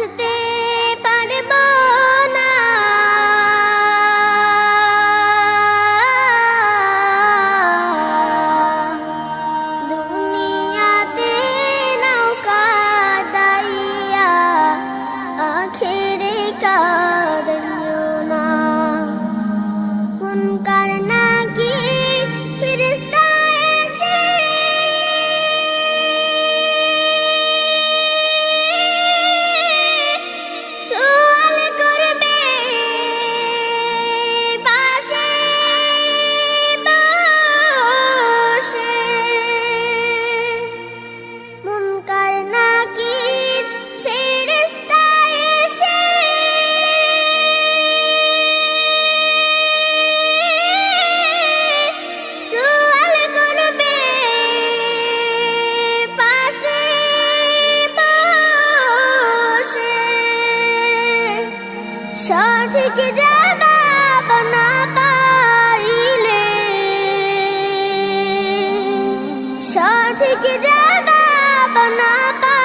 could they সঠিক জবাব না পাইলে। সঠিক জবাব না পাইলে